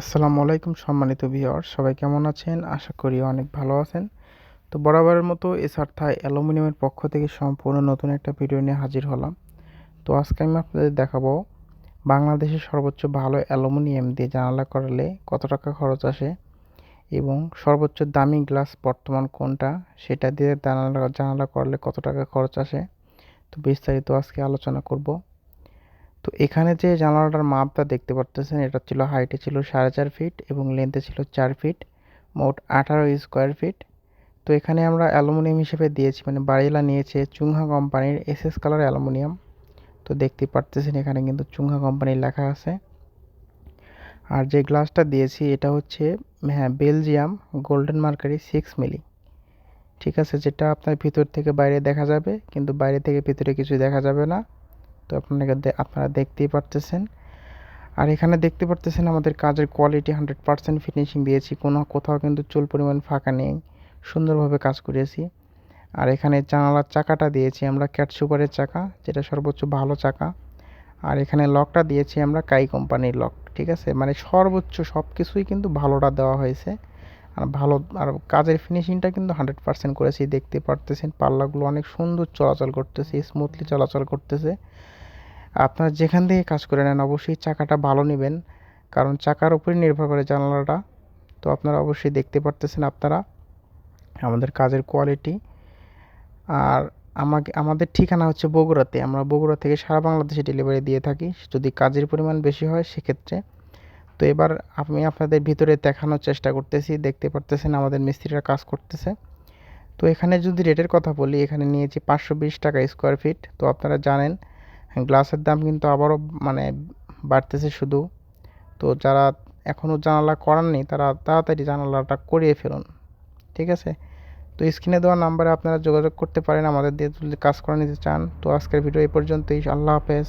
আসসালামু আলাইকুম, সম্মানিত ভিউয়ার সবাই কেমন আছেন? আশা করি অনেক ভালো আছেন। তো বরাবরের মতো এসআর থাই অ্যালুমিনিয়ামের পক্ষ থেকে সম্পূর্ণ নতুন একটা ভিডিও নিয়ে হাজির হলাম। তো আজকে আমি আপনাদের দেখাবো, বাংলাদেশের সর্বোচ্চ ভালো অ্যালুমিনিয়াম দিয়ে জানালা করালে কত টাকা খরচ আসে এবং সর্বোচ্চ দামি গ্লাস বর্তমান কোনটা, সেটা দিয়ে জানালা জানালা করলে কত টাকা খরচ আসে। তো বিস্তারিত আজকে আলোচনা করব। তো এখানে যে জানালাটার মাপটা দেখতে পারতেছেন, এটা ছিল হাইটে ছিল সাড়ে চার ফিট এবং লেন্থে ছিল চার ফিট মোট আঠারো স্কোয়ার ফিট তো এখানে আমরা অ্যালুমিনিয়াম হিসেবে দিয়েছি মানে বাড়িলা নিয়েছে চুংহা কোম্পানির এসএস কালার অ্যালুমিনিয়াম। তো দেখতে পারতেছেন এখানে কিন্তু চুংহা কোম্পানির লেখা আছে। আর যে গ্লাসটা দিয়েছি, এটা হচ্ছে হ্যাঁ Belgium golden mercury six milli ঠিক আছে, যেটা আপনার ভিতর থেকে বাইরে দেখা যাবে, কিন্তু বাইরে থেকে ভিতরে কিছু দেখা যাবে না। তো আপনাকে আপনারা দেখতেই পারতেছেন। আর এখানে দেখতে পারতেছেন আমাদের কাজের কোয়ালিটি হান্ড্রেড পারসেন্ট ফিনিশিং দিয়েছি। কোনো, কোথাও কিন্তু চুল পরিমাণ ফাঁকা নেই। সুন্দরভাবে কাজ করেছি। আর এখানে জানালার চাকাটা দিয়েছি আমরা ক্যাট সুপারের চাকা, যেটা সর্বোচ্চ ভালো চাকা। আর এখানে লকটা দিয়েছি আমরা কাই কোম্পানির লক ঠিক আছে? মানে সর্বোচ্চ সব কিছুই কিন্তু ভালোটা দেওয়া হয়েছে। আর ভালো, আর কাজের ফিনিশিংটা কিন্তু হান্ড্রেড পারসেন্ট করেছি। দেখতে পারতেছেন পাল্লাগুলো অনেক সুন্দর চলাচল করতেছে স্মুথলি চলাচল করতেছে। আপনারা যেখান থেকে কাজ করে নেন, অবশ্যই চাকাটা ভালো নেবেন, কারণ চাকার উপরে নির্ভর করে জানালাটা। তো আপনারা অবশ্যই দেখতে পারতেছেন আপনারা আমাদের কাজের কোয়ালিটি আর আমাকে, আমাদের ঠিকানা হচ্ছে বগুড়াতে। আমরা বগুড়া থেকে সারা বাংলাদেশে ডেলিভারি দিয়ে থাকি। যদি কাজের পরিমাণ বেশি হয়, সেক্ষেত্রে। তো এবার আমি আপনাদের ভিতরে দেখানোর চেষ্টা করতেছি। দেখতে পারতেছেন আমাদের মিস্ত্রিরা কাজ করতেছে। তো এখানে যদি রেটের কথা বলি, এখানে নিয়েছি পাঁচশো বিশ টাকা স্কোয়ার ফিট তো আপনারা জানেন গ্লাসের দাম কিন্তু আবারও মানে বাড়তেছে শুধু। তো যারা এখনও জানালা করাননি তারা তাড়াতাড়ি জানালাটা করিয়ে ফেলুন। ঠিক আছে? তো স্ক্রিনে দেওয়া নাম্বারে আপনারা যোগাযোগ করতে পারেন। আমাদের দিয়ে যদি কাজ করে নিতে চান। তো আজকের ভিডিও এই পর্যন্তই। আল্লাহ হাফেজ।